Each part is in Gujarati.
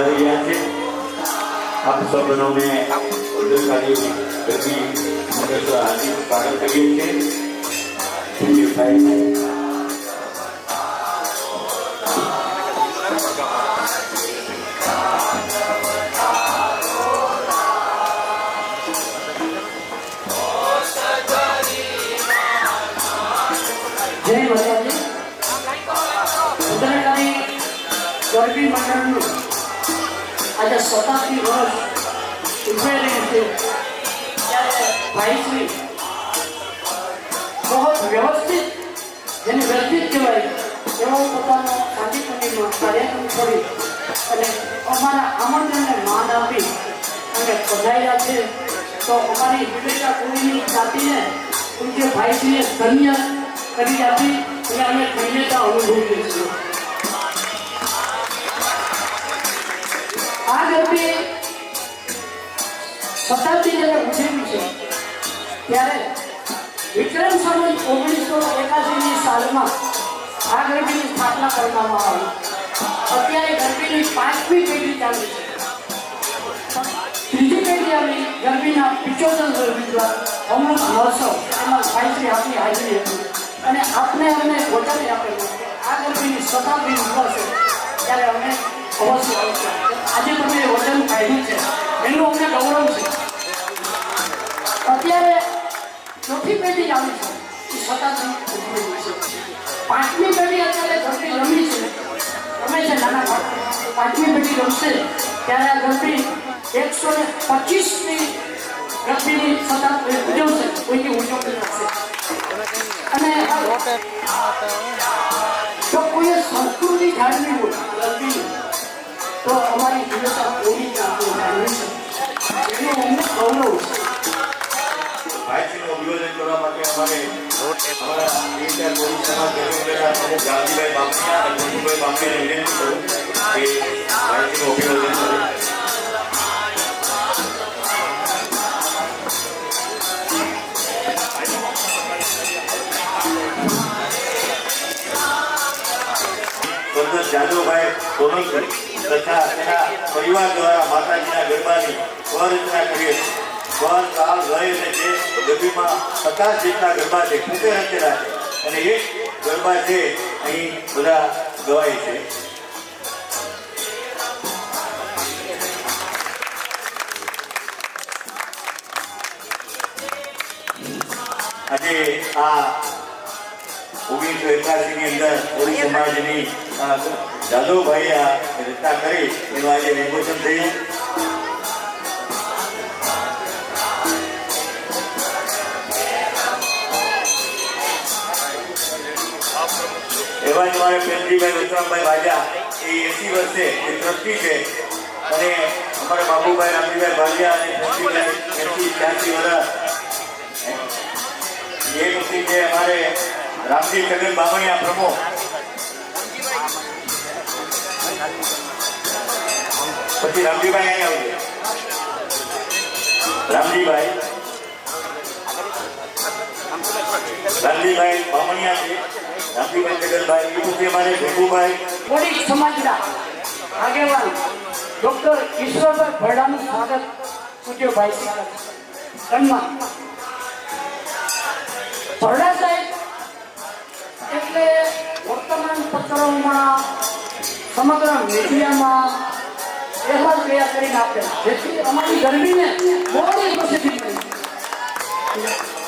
રહ્યા છે. આપ સૌને ઉદ્દેશાલી ગતિ મંડળ હાર્દિક સ્વાગત કરીએ છીએ. જય માતાજી. ઉત્તરાયણની ગરબી મંડળનું આજે શતાબ્દી વર્ષ રહ્યું છે ત્યારે ભાઈશ્રી બહુ વ્યવસ્થિત જેને વ્યવસ્થિત કહેવાય એવો પોતાનો શાંતિ કાર્યક્રમ કરી અને અમારા આમંત્રણને માન આપી અને પધાર્યા છે તો અમારી વિવેકા કુળની જાતિને પૂજ્ય ભાઈશ્રીએ ધન્ય કરી આપી અને અમે ધન્યતા અનુભવીએ છીએ આ ગરબી શતાબ્દી જ્યારે ઉજવી છે. ત્યારે વિક્રમ સંવત ઓગણીસો એકાસીની સાલમાં આ ગરબીની સ્થાપના કરવામાં આવી. અત્યારે ગરબીની પાંચમી પેઢી ચાલુ છે. ત્રીજી ગરબીના પિચોતેર ગરબી અમૃત મહોત્સવ એમાં ભાઈશ્રી આપની હાજરી હતી. અને આપને અમને વચન આપેલું આ ગરબીની શતાબ્દી ઉભરશે ત્યારે અમે અવશ્ય આવશે આજે તમે વચન કાઢ્યું છે. એનું અમને ગૌરવ છે. અત્યારે ચોથી પેઢી આવી છે. પાંચમી પેઢી અત્યારે ગરબી રમી છે. રમે છે નાના ભાગ પાંચમી પેઢી રમશે ત્યારે આ ગરબી એકસો ને પચીસની ગરબીની સતત ઉજવશે. કોઈની ઉજવણી થશે અને જો કોઈએ સંસ્કૃતિ જાળવી હોય તો અમારી કોની છે છે. ભાઈશ્રીનું અભિવાદન કરવા માટે અમારે અમારા ડીએસઆર પોલીસ સમાજ અમે પ્રમુખ ગાંધીભાઈ અને ગોવિંદભાઈ બામણિયાને વિનંતી કરું કે ભાઈશ્રીનું જાદવભાઈ સોલંકી તથા તેના પરિવાર દ્વારા માતાજીના ગરબાની સ્વરચના કરીએ છીએ. સ્વર તાલ લય અને જે ગરબીમાં પચાસ જેટલા ગરબા છે ખૂટે રચેલા છે અને એક ગરબા છે, અહીં બધા ગવાય છે. આજે આ ઓગણીસો એકાસી ની અંદર કોળી સમાજની અ, જાદવભાઈ આ રચના કરી. એનું આજે વિમોચન થયું મારે પ્રેમજીભાઈ વિક્રમભાઈ વાજા એ એસી વર્ષે એ અને અમારા બાબુભાઈ રામજીભાઈ ભાલિયા અને પ્રેમજીભાઈ એસી ત્યાંસી વર્ષ જે અમારે રામજી છગન બામણિયા પ્રમુખ પછી રામજીભાઈ અહીં આવજો રામજીભાઈ રામજીભાઈ બામણિયા છે. રામજીભાઈ જગનભાઈ અમારે ભેગુભાઈ. કોળી સમાજના આગેવાન ડોક્ટર ઈશ્વરભાઈ ભરડાનું સ્વાગત પૂજ્ય ભાઈ સન્માન. ભરડા સાહેબ, એટલે વર્તમાન પત્રોમાં સમગ્ર મીડિયામાં એવા ક્રિયા કરીને આપે જેથી અમારી ગરમીને મોડી પ્રસિદ્ધિ મળી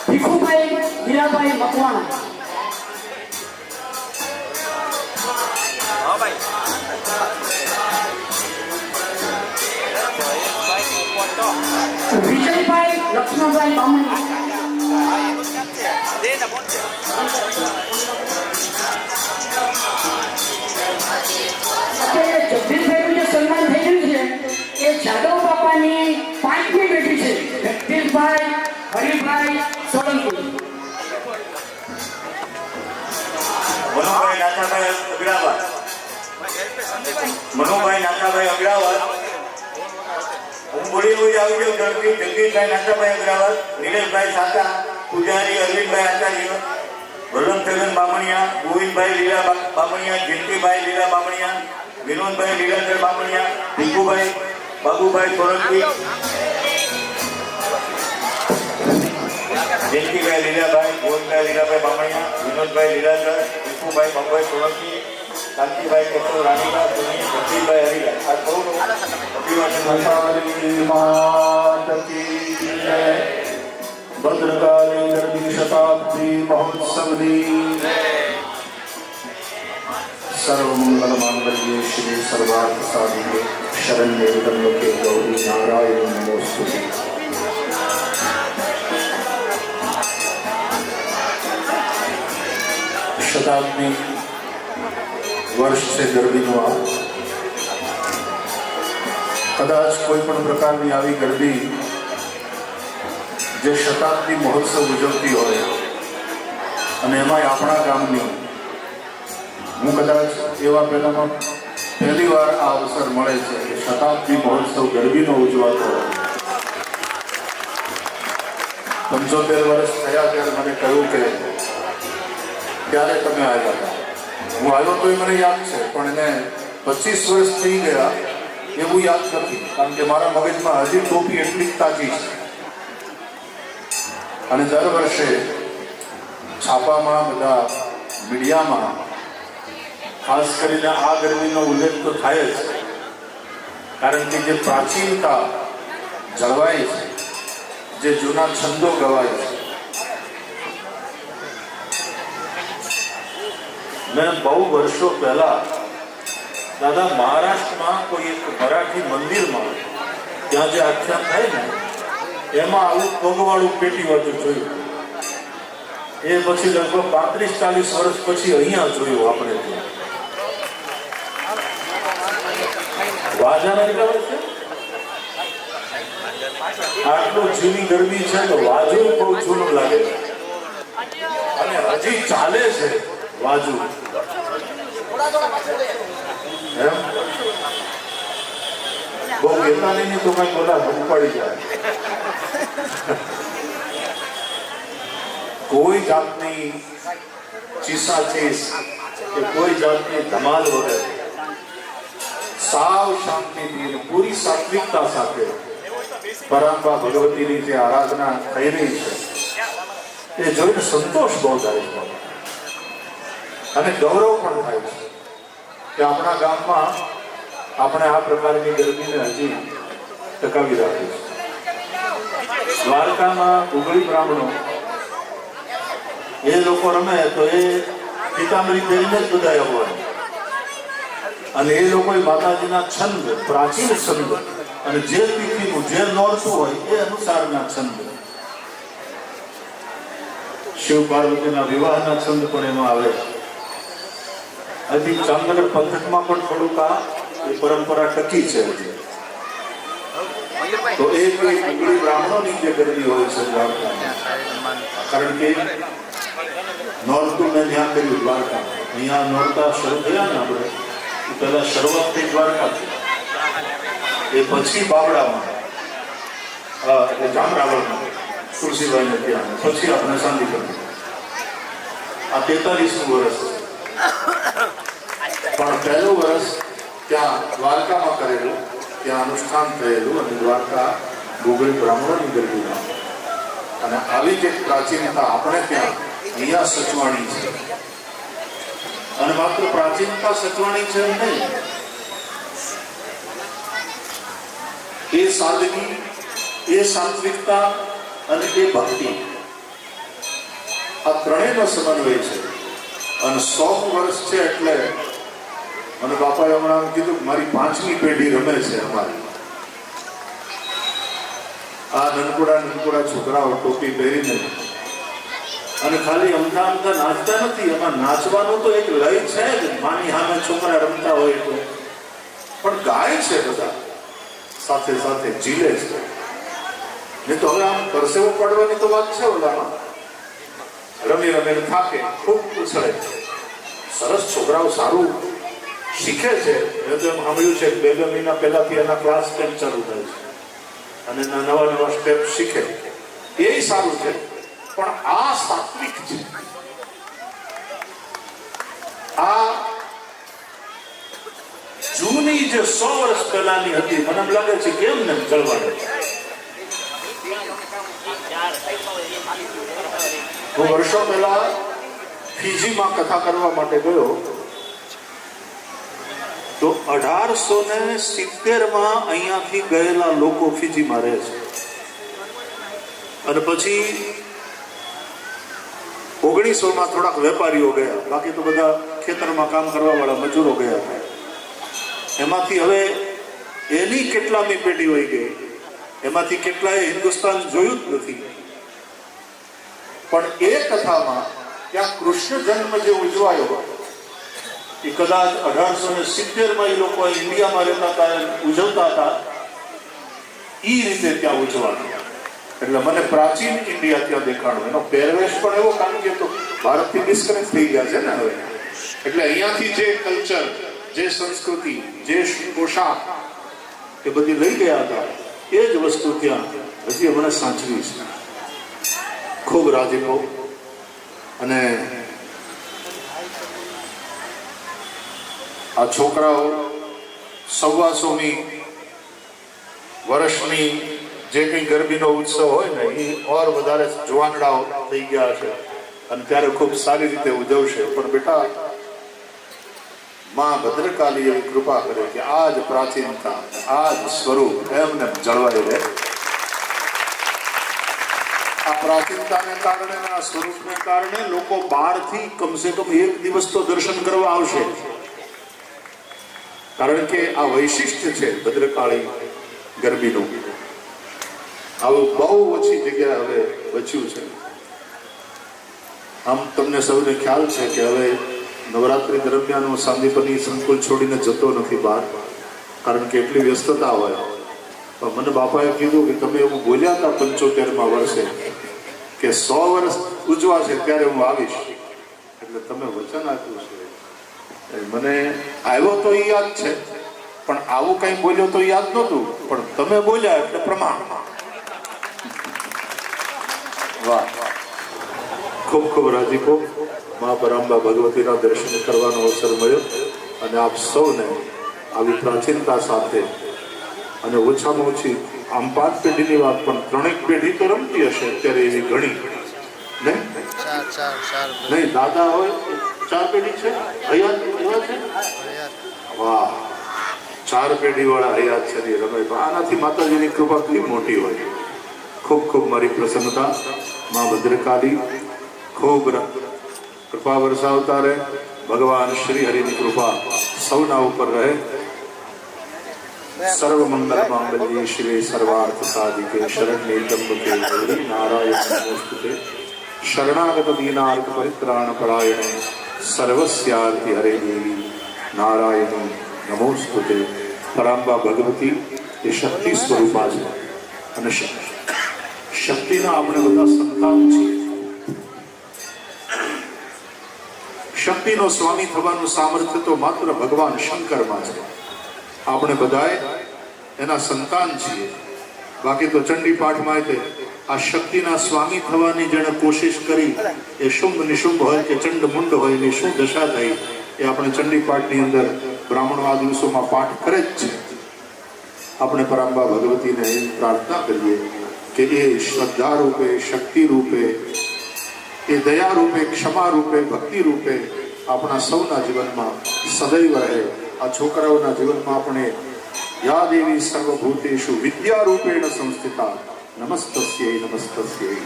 ભીખુભાઈ હીરાભાઈ મકવાણા. વિજયભાઈ લક્ષ્મણભાઈ બામણી. હરિભાઈ સોલંકી. મનુભાઈ નાથાભાઈ અગ્રાવત મનુભાઈ નાથાભાઈ બામણિયા, ગોવિંદભાઈ લીલા બામણિયા, જયંતિભાઈ લીલા બામણિયા વિનોદભાઈ લીલાધર બામણિયા, ભીખુભાઈ, બાબુભાઈ સોલંકી જયંતિભાઈ લીલાભાઈ ગોવિંદભાઈ લીલાભાઈ બામણિયા વિનોદભાઈ લીલાધર ભીખુભાઈ બાબુભાઈ સોલંકી કાંતિભાઈ કેશવ રાણીબા સુની જગદીશભાઈ હરિલા આ સૌનું અભિવાદન भद्रकाली मात की जय भद्रकाली गर्भी शताब्दी महोत्सवनी सर्वमंगल मांगल्ये श्री सर्वार्थ साधिके शरण्ये त्र्यंबके गौरी नारायण नमोस्तुते શતાબ્દી વર્ષ છે ગરબીનું આ. કદાચ કોઈ પણ પ્રકારની આવી ગરબી જે શતાબ્દી મહોત્સવ ઉજવતી હોય અને એમાંય આપણા ગામની, હું કદાચ એવા પહેલામાં પહેલી વાર આ અવસર મળે છે કે શતાબ્દી મહોત્સવ ગરબીનો ઉજવાતો પંચોતેર વર્ષ થયા ત્યારે મને કહ્યું કે ત્યારે તમે આવ્યા હતા. હું આવ્યો તો એ મને યાદ છે, પણ એને પચીસ વર્ષ થઈ ગયા એવું યાદ નથી, કારણ કે મારા મગજમાં હજી ટોપી એટલી જ તાજી છે. અને દર વર્ષે છાપામાં, બધા મીડિયામાં, ખાસ કરીને આ ગરમીનો ઉલ્લેખ તો થાય જ, કારણ કે જે પ્રાચીનતા જળવાય છે, જે જૂના છંદો ગવાય છે મેં બહુ વર્ષો પહેલા દાદા મહારાષ્ટ્રમાં કોઈ એક મરાઠી મંદિરમાં ત્યાં જે આખ્યાન થાય ને, એમાં આવું પગવાળું પેટી વાતું જોયું. એ પછી લગભગ પાંત્રીસ ચાલીસ વર્ષ પછી અહીંયા જોયું આપણે વાજાના કેટલા વર્ષ આટલો જીવી ગરમી છે તો વાજુ બહુ જૂનું લાગે અને હજી ચાલે છે. વાજુ બહુ કહેતા નહીં તો કઈ બોલા ઉપાડી જાય. કોઈ જાતની ચીસાચીસ કે કોઈ જાતની ધમાલ વગર. સાવ શાંતિથી પૂરી સાત્વિકતા સાથે પરંપરા ભગવતીની જે આરાધના થઈ રહી છે, એ જોઈને સંતોષ બહુ થાય છે. અને ગૌરવ પણ થાય છે કે આપણા ગામમાં આપણે આ પ્રકારની ગરમીને હજી ટકાવી રાખી છે દ્વારકામાં ઉગળી બ્રાહ્મણો, એ લોકો રમે તો એ પિતાંબરી પહેરીને જ બધા હોય. અને એ લોકો માતાજીના છંદ, પ્રાચીન છંદ અને જે પીઠીનું જે નોરતું હોય એ અનુસારના છંદ. શિવ પાર્વતીના વિવાહના છંદ પણ એમાં આવે હજી જામનગર પંથકમાં પણ થોડુંક આ એ પરંપરા ટકી છે. હજી તો એ કોઈ બ્રાહ્મણોની જે ગરબી હોય છે દ્વારકામાં. કારણ કે નોરતું મેં ધ્યાન કર્યું દ્વારકા, અહીંયા નોરતા શરૂ થયા ને આપણે પહેલા શરૂઆત થઈ દ્વારકાથી એ પછી બાબડામાં. જામરાવળમાં. તુલસીભાઈને ત્યાં. પછી આપણે શાંતિ કરી આ તેતાલીસમું વર્ષ. પણ પહેલું વર્ષ ત્યાં દ્વારકામાં કરેલું ત્યાં અનુષ્ઠાન થયેલું અને દ્વારકા ગોગલ બ્રાહ્મણોની ગરબીમાં અને આવી જે પ્રાચીનતા આપણે ત્યાં અહીંયા સચવાણી છે અને માત્ર પ્રાચીનતા સચવાણી છે નહીં એ સાદગી એ સાત્વિકતા અને એ ભક્તિ આ ત્રણેયનો સમન્વય છે અને સો વર્ષ છે એટલે મને બાપાએ હમણાં કીધું મારી પાંચમી પેઢી રમે છે અમારી. આ નનકોડા નનકોડા છોકરાઓ ટોપી પહેરીને. અને ખાલી અમતા અમતા નાચતા નથી, એમાં નાચવાનું તો એક લય છે જ. માની સામે છોકરા રમતા હોય તો. પણ ગાય છે બધા. સાથે સાથે જીલે છે. નહીં તો હવે આમ પરસેવો પડવાની તો વાત છે ઓલામાં. રમી રમીને થાકે, ખૂબ ઉછળે. સરસ છોકરાઓ સારું શીખે છે. એટલે તો સાંભળ્યું છે બે બે મહિના પહેલાથી એના ક્લાસ સ્ટેપ ચાલુ થાય છે. અને નવા નવા સ્ટેપ શીખે. એ સારું છે. પણ આ સાત્વિક છે. આ જૂની જે સો વર્ષ પહેલાની હતી, મને એમ લાગે છે કેમ ને જળવાડે હું વર્ષો પહેલા ફીજીમાં કથા કરવા માટે ગયો. તો અઢારસો ને સિત્તેરમાં અહીંયાથી ગયેલા લોકો ફીજીમાં રહે છે. અને પછી ઓગણીસો માં થોડાક વેપારીઓ ગયા. બાકી તો બધા ખેતરમાં કામ કરવા વાળા મજૂરો ગયા. હતા એમાંથી હવે એની કેટલામી પેઢી વહી ગઈ. એમાંથી કેટલાએ હિન્દુસ્તાન જોયું જ નથી. પણ એ કથામાં ત્યાં કૃષ્ણ જન્મ જે ઉજવાયો એ કદાચ અઢારસો ને સિત્તેરમાં એ લોકો ઇન્ડિયામાં રહેતા હતા ઉજવતા હતા એ રીતે ત્યાં ઉજવાનું એટલે મને પ્રાચીન ઇન્ડિયા ત્યાં દેખાડો એનો પહેરવેશ પણ એવો કારણ કે તો ભારતથી ડિસ્કનેક્ટ થઈ ગયા છે ને હવે. એટલે અહીંયાથી જે કલ્ચર જે સંસ્કૃતિ, જે પોશાક એ બધી લઈ ગયા હતા, એ જ વસ્તુ ત્યાં. હજી મને સાચવી છે. ખૂબ રાજીપો અને આ છોકરાઓ સવાસોની વર્ષની જે કંઈ ગરબીનો ઉત્સવ હોય ને, એ ઓર વધારે જુવાનડાઓ થઈ ગયા છે અને ત્યારે ખૂબ સારી રીતે ઉજવશે. પણ બેટા, માં ભદ્રકાલી એવી કૃપા કરે કે આ જ પ્રાચીનતા આ જ સ્વરૂપ એમને જળવાઈ રહે. આ પ્રાચીનતાને કારણે આ સ્વરૂપને કારણે લોકો બહારથી કમસે કમ એક દિવસ તો દર્શન કરવા આવશે. કારણ કે આ વૈશિષ્ટ્ય છે ભદ્રકાળી ગરબીનું. આવું બહુ ઓછી જગ્યાએ હવે બચ્યું છે. આમ તમને સૌને ખ્યાલ છે કે હવે નવરાત્રી દરમિયાન હું સાંદીપની સંકુલ છોડીને જતો નથી બહાર, કારણ કે એટલી વ્યસ્તતા હોય. પણ મને બાપાએ કીધું કે તમે એવું બોલ્યા હતા પંચોતેરમાં વર્ષે કે સો વર્ષ ઉજવા છે ત્યારે હું આવીશ. એટલે તમે વચન આપ્યું છે. મને આવ્યો તો એ યાદ છે. પણ આવું કંઈ બોલ્યો તો યાદ નહોતું. પણ તમે બોલ્યા એટલે પ્રમાણ વાહ. ખૂબ ખૂબ રાજીપો મા પરાંબા ભગવતીના દર્શન કરવાનો અવસર મળ્યો. અને આપ સૌને આવી પ્રાચીનતા સાથે અને ઓછામાં ઓછી આમ પાંચ પેઢીની વાત પણ ત્રણેક પેઢી તો રમતી હશે અત્યારે એવી ઘણી. નહીં દાદા હોય ચાર પેઢી છે હયાત એવા છે વાહ ચાર પેઢી વાળા હયાત છે ને એ રમે પણ આનાથી માતાજીની કૃપા કેટલી મોટી હોય. ખૂબ ખૂબ મારી પ્રસન્નતા. મા ભદ્રકાલી, ખૂબ ર- કૃપા વરસાવતા રહે. ભગવાન શ્રી હરિની કૃપા સૌના ઉપર રહે. સર્વ મંગલ માંગલ્ય શિવે સર્વાર્થ સાધિકે શરણ્યે ત્રંબકે ગૌરી નારાયણ નમોસ્તુતે શરણાગત દીનાર્થ પરિત્રાણ પરાયણે સર્વસ્યાર્થી હરે દેવી નારાયણ નમોસ્તુતે પરાંબા ભગવતી એ શક્તિ સ્વરૂપા છે અને શક્તિના આપણે બધા સંતાન છીએ શક્તિનો સ્વામી થવાનું સામર્થ્ય તો માત્ર ભગવાન શંકરમાં છે આપણે બધાએ એના સંતાન છીએ બાકી તો ચંડી પાઠમાં તે આ શક્તિના સ્વામી થવાની જેણે કોશિશ કરી, એ શુંભ નિશુંભ હોય કે ચંડ મુંડ હોય એની શું દશા થઈ, એ આપણે ચંડી પાઠની અંદર બ્રાહ્મણો આ દિવસોમાં પાઠ કરે જ છે. આપણે પરાંબા ભગવતીને એ પ્રાર્થના કરીએ કે એ શ્રદ્ધા રૂપે શક્તિ રૂપે એ દયા રૂપે ક્ષમા રૂપે ભક્તિ રૂપે આપણા સૌના જીવનમાં સદૈવ રહે. આ છોકરાઓના જીવનમાં આપણે યાદ એવી સર્વભૂતેષુ વિદ્યા રૂપેણ સંસ્થિતા નમસ્તસ્યૈ નમસ્તસ્યૈ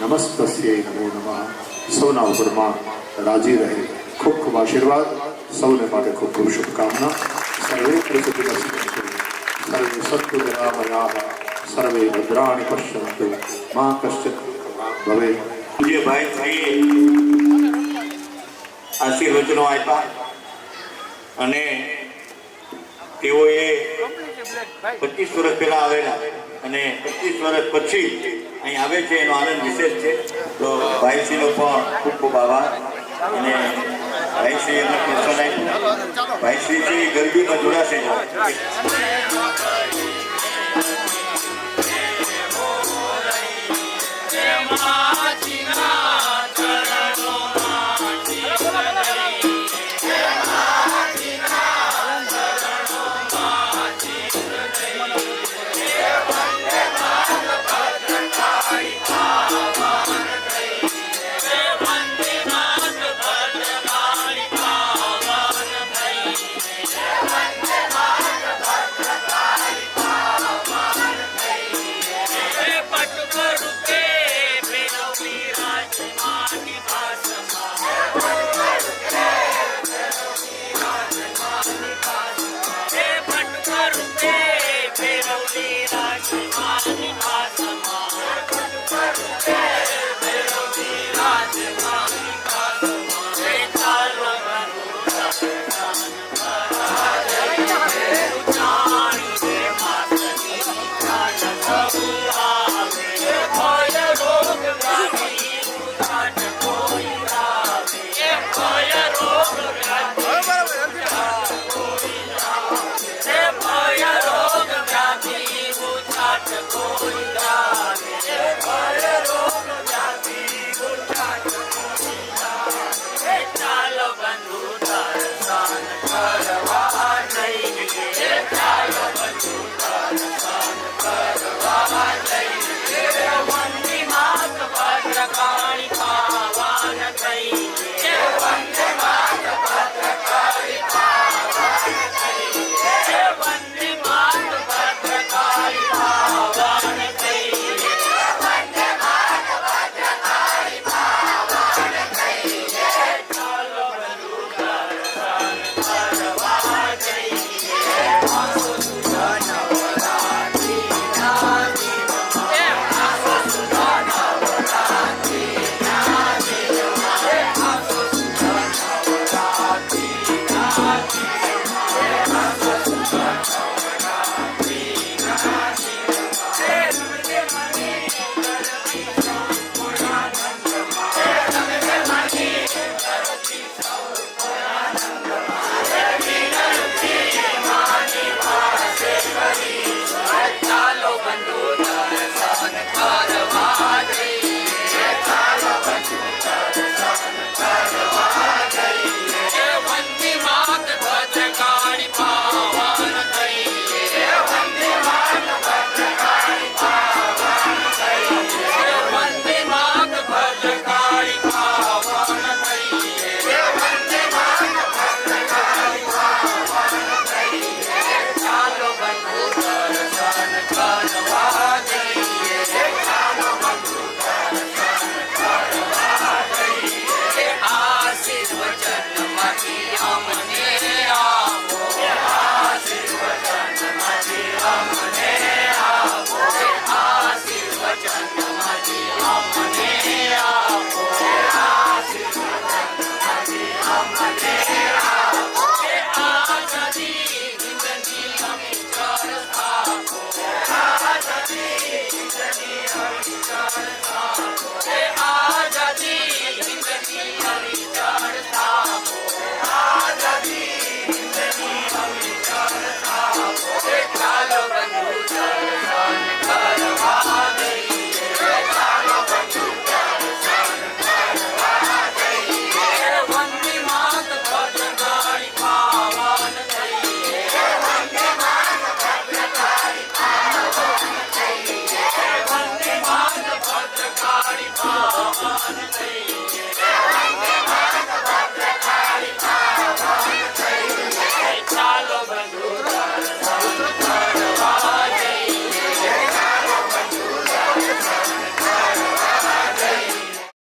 નમસ્તસ્યૈ નમો નમઃ સૌના ઉપરમાં રાજી રહે ખૂબ ખૂબ આશીર્વાદ સૌને માટે ખૂબ ખૂબ શુભકામના સર્વે સર્વે સત્તુ નિરામયાઃ સર્વે ભદ્રાણી પશ્યંતુ મા કશ્ચિત ભવે જે ભાઈ થઈ આશીર્વચનો આપ્યા અને તેઓએ પચીસ વર્ષ પહેલા આવેલા. અને પચીસ વર્ષ પછી અહીં આવે છે, એનો આનંદ વિશેષ છે. તો ભાઈશ્રીનો પણ ખૂબ ખૂબ આભાર. અને ભાઈશ્રી એમને પ્રોત્સાહન આપ્યું ભાઈશ્રી ગરબીમાં જોડાશે.